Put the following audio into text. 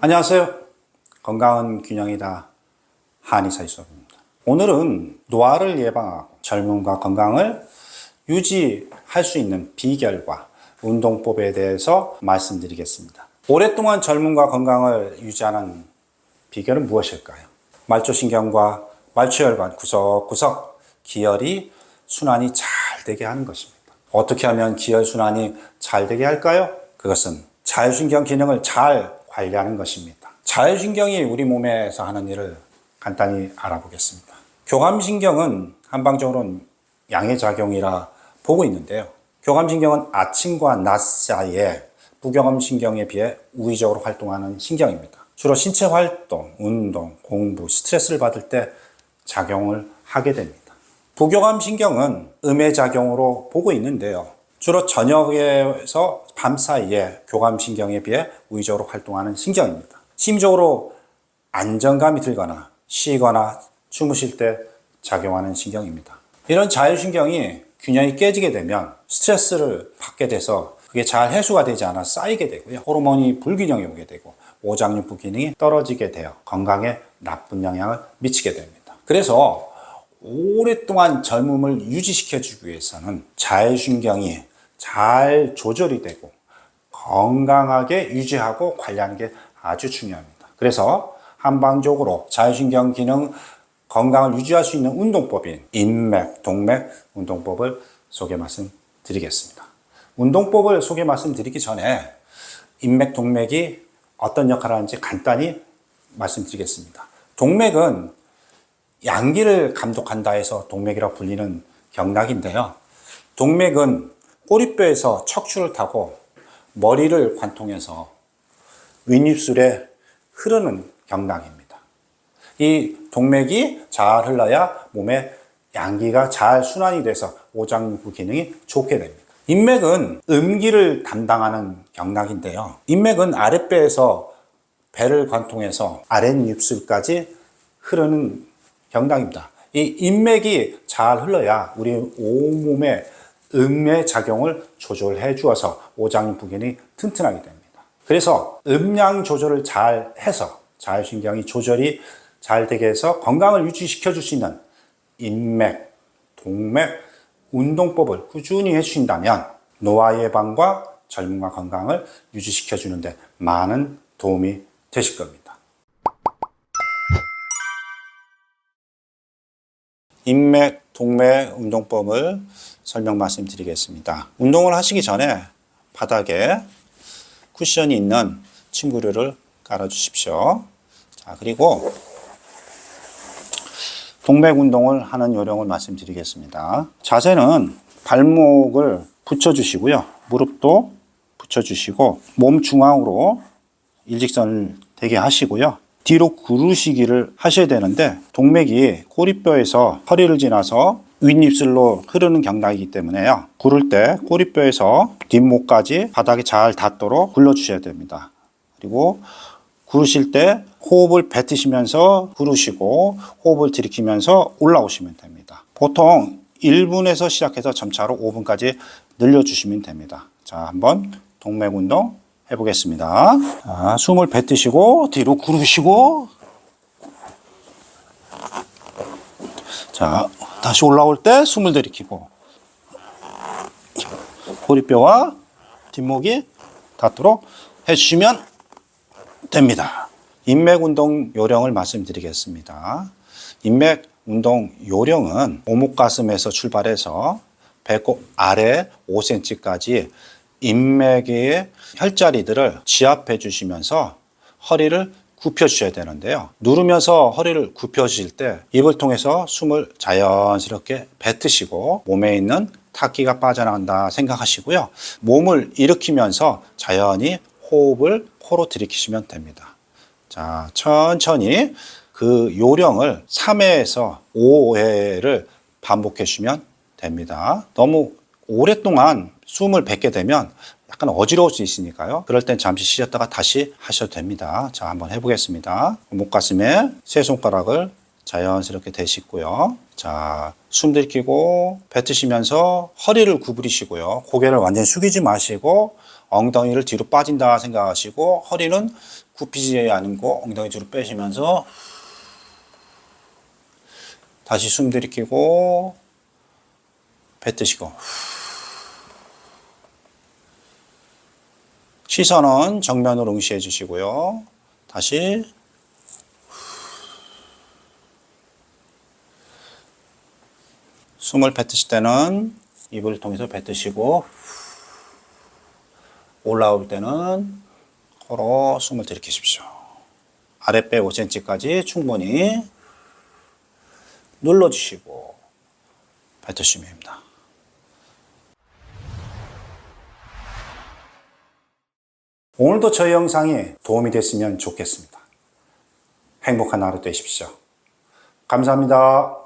안녕하세요. 건강은 균형이다. 한의사 이수업입니다. 오늘은 노화를 예방하고 젊음과 건강을 유지할 수 있는 비결과 운동법에 대해서 말씀드리겠습니다. 오랫동안 젊음과 건강을 유지하는 비결은 무엇일까요? 말초신경과 말초혈관 구석구석 기혈이 순환이 잘 되게 하는 것입니다. 어떻게 하면 기혈 순환이 잘 되게 할까요? 그것은 자율신경 기능을 잘 관리하는 것입니다. 자율신경이 우리 몸에서 하는 일을 간단히 알아보겠습니다. 교감신경은 한방적으로는 양해작용이라 보고 있는데요. 교감신경은 아침과 낮 사이에 부교감신경에 비해 우위적으로 활동하는 신경입니다. 주로 신체 활동, 운동, 공부, 스트레스를 받을 때 작용을 하게 됩니다. 부교감신경은 음해작용으로 보고 있는데요. 주로 저녁에서 밤 사이에 교감신경에 비해 우위적으로 활동하는 신경입니다. 심적으로 안정감이 들거나 쉬거나 주무실 때 작용하는 신경입니다. 이런 자율신경이 균형이 깨지게 되면 스트레스를 받게 돼서 그게 잘 해소가 되지 않아 쌓이게 되고요. 호르몬이 불균형이 오게 되고 오장육부 기능이 떨어지게 되어 건강에 나쁜 영향을 미치게 됩니다. 그래서 오랫동안 젊음을 유지시켜주기 위해서는 자율신경이 잘 조절이 되고 건강하게 유지하고 관리하는 게 아주 중요합니다. 그래서 한방적으로 자율신경 기능 건강을 유지할 수 있는 운동법인 인맥, 동맥 운동법을 소개 말씀드리겠습니다. 운동법을 소개 말씀드리기 전에 인맥, 동맥이 어떤 역할을 하는지 간단히 말씀드리겠습니다. 동맥은 양기를 감독한다 해서 동맥이라 불리는 경락인데요. 동맥은 꼬리뼈에서 척추를 타고 머리를 관통해서 윗입술에 흐르는 경락입니다. 이 동맥이 잘 흘러야 몸에 양기가 잘 순환이 돼서 오장육부 기능이 좋게 됩니다. 인맥은 음기를 담당하는 경락인데요. 인맥은 아랫배에서 배를 관통해서 아랫입술까지 흐르는 경락입니다. 이 인맥이 잘 흘러야 우리 온몸에 음의 작용을 조절해 주어서 오장육부 기능이 튼튼하게 됩니다. 그래서 음량 조절을 잘 해서 자율신경이 조절이 잘 되게 해서 건강을 유지시켜 줄 수 있는 인맥, 동맥, 운동법을 꾸준히 해주신다면 노화 예방과 젊음과 건강을 유지시켜 주는데 많은 도움이 되실 겁니다. 인맥, 동맥 운동법을 설명 말씀드리겠습니다. 운동을 하시기 전에 바닥에 쿠션이 있는 침구류를 깔아 주십시오. 자, 그리고 동맥 운동을 하는 요령을 말씀드리겠습니다. 자세는 발목을 붙여 주시고요. 무릎도 붙여 주시고 몸 중앙으로 일직선을 되게 하시고요. 뒤로 구르시기를 하셔야 되는데 동맥이 꼬리뼈에서 허리를 지나서 윗입술로 흐르는 경락이기 때문에요. 구를 때 꼬리뼈에서 뒷목까지 바닥에 잘 닿도록 굴러주셔야 됩니다. 그리고 구르실 때 호흡을 뱉으시면서 구르시고 호흡을 들이키면서 올라오시면 됩니다. 보통 1분에서 시작해서 점차로 5분까지 늘려주시면 됩니다. 자, 한번 동맥 운동 해보겠습니다. 자, 숨을 뱉으시고 뒤로 구르시고 자, 다시 올라올 때 숨을 들이키고 고리뼈와 뒷목이 닿도록 해주시면 됩니다. 인맥 운동 요령을 말씀드리겠습니다. 인맥 운동 요령은 오목 가슴에서 출발해서 배꼽 아래 5cm까지 인맥의 혈자리들을 지압해 주시면서 허리를 굽혀 주셔야 되는데요. 누르면서 허리를 굽혀 주실 때 입을 통해서 숨을 자연스럽게 뱉으시고 몸에 있는 타기가 빠져나간다 생각하시고요. 몸을 일으키면서 자연히 호흡을 코로 들이키시면 됩니다. 자, 천천히 그 요령을 3회에서 5회를 반복해 주시면 됩니다. 너무 오랫동안 숨을 뱉게 되면 약간 어지러울 수 있으니까요. 그럴 땐 잠시 쉬었다가 다시 하셔도 됩니다. 자, 한번 해보겠습니다. 목 가슴에 세 손가락을 자연스럽게 대시고요. 자, 숨 들이키고 뱉으시면서 허리를 구부리시고요. 고개를 완전히 숙이지 마시고 엉덩이를 뒤로 빠진다 생각하시고 허리는 굽히지 않고 엉덩이 뒤로 빼시면서 다시 숨 들이키고 뱉으시고 시선은 정면으로 응시해 주시고요. 다시 숨을 뱉으실 때는 입을 통해서 뱉으시고 올라올 때는 코로 숨을 들이키십시오. 아랫배 5cm까지 충분히 눌러주시고 뱉으시면 됩니다. 오늘도 저희 영상이 도움이 됐으면 좋겠습니다. 행복한 하루 되십시오. 감사합니다.